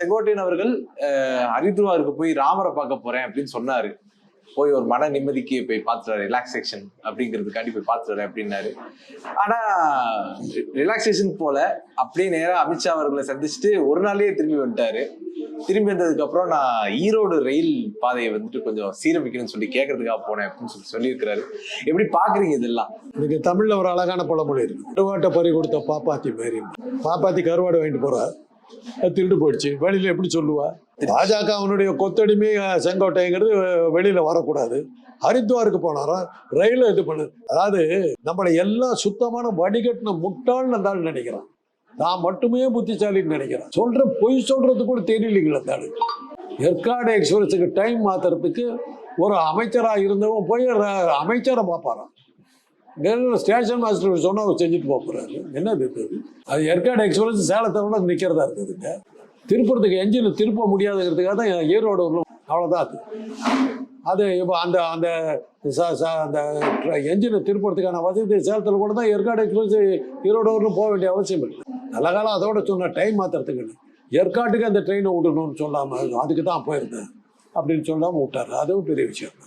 செங்கோட்டையன் அவர்கள் ஹரித்வாருக்கு போய் ராமரை பார்க்க போறேன் அப்படின்னு சொன்னாரு. போய் ஒரு மன நிம்மதிக்கு போய் பார்த்துட்டு ரிலாக்ஸேஷன் அப்படிங்கிறதுக்காண்டி போய் பார்த்துட்டு அப்படின்னாரு. ஆனா ரிலாக்ஸேஷன் போல அப்படியே நேராக அமித்ஷா அவர்களை சந்திச்சுட்டு ஒரு நாள்லயே திரும்பி வந்துட்டாரு. திரும்பி வந்ததுக்கு அப்புறம் நான் ஈரோடு ரயில் பாதையை வந்துட்டு கொஞ்சம் சீரமைக்கணும்னு சொல்லி கேட்கறதுக்காக போனேன் அப்படின்னு சொல்லி சொல்லியிருக்கிறாரு. எப்படி பாக்குறீங்க இதெல்லாம்? இன்னைக்கு தமிழ்ல ஒரு அழகான பழமொழி இருக்கு. கருவாட்டை பறி கொடுத்த பாப்பாத்தி மாதிரி பாப்பாத்தி கருவாடு வாங்கிட்டு போறா திருட்டு போயிடுச்சு. வெளியில எப்படி சொல்லுவா? பாஜக அவனுடைய கொத்தடிமை செங்கோட்டைங்கிறது வெளியில வரக்கூடாது. ஹரித்வாருக்கு போனாரா? ரயில இது பண்ணு. அதாவது நம்மளை எல்லாம் சுத்தமான வடிகட்டின முட்டாள்னு இருந்தாலும் நினைக்கிறான். நான் மட்டுமே புத்திசாலின்னு நினைக்கிறேன். சொல்ற பொய் சொல்றது கூட தெரியலீங்களா அந்த ஆளு. ஏற்காடு எக்ஸ்பிரஸுக்கு டைம் மாத்துறதுக்கு ஒரு அமைச்சரா இருந்தவன் போய் அமைச்சரை பார்ப்பாரான் ஸ்டேஷன் மாஸ்டர் சொன்னால் அவர் செஞ்சுட்டு போக என்ன என்னது அது ஏற்காடு எக்ஸ்பிரஸ் சேலத்தை விட நிற்கிறதா இருக்குதுங்க திருப்புறத்துக்கு என்ஜின் திருப்ப முடியாதுங்கிறதுக்காக தான் ஈரோடு வரணும். அவ்வளோதான் அது. அது இப்போ அந்த அந்த அந்த என்ஜினை திருப்புறதுக்கான வசதி சேலத்தில் கூட தான் ஏற்காடு எக்ஸ்பிரஸ் ஈரோடு வரணும் போக வேண்டிய அவசியம் இல்லை. நல்ல காலம் அதோட சொன்ன டைம் மாத்திரத்துக்கு ஏற்காட்டுக்கு அந்த ட்ரெயினை விடணும்னு சொல்லாமல் அதுக்கு தான் போயிருந்தேன். அப்படின்னு சொல்லாமல் விட்டார். அதுவும் பெரிய விஷயம் தான்.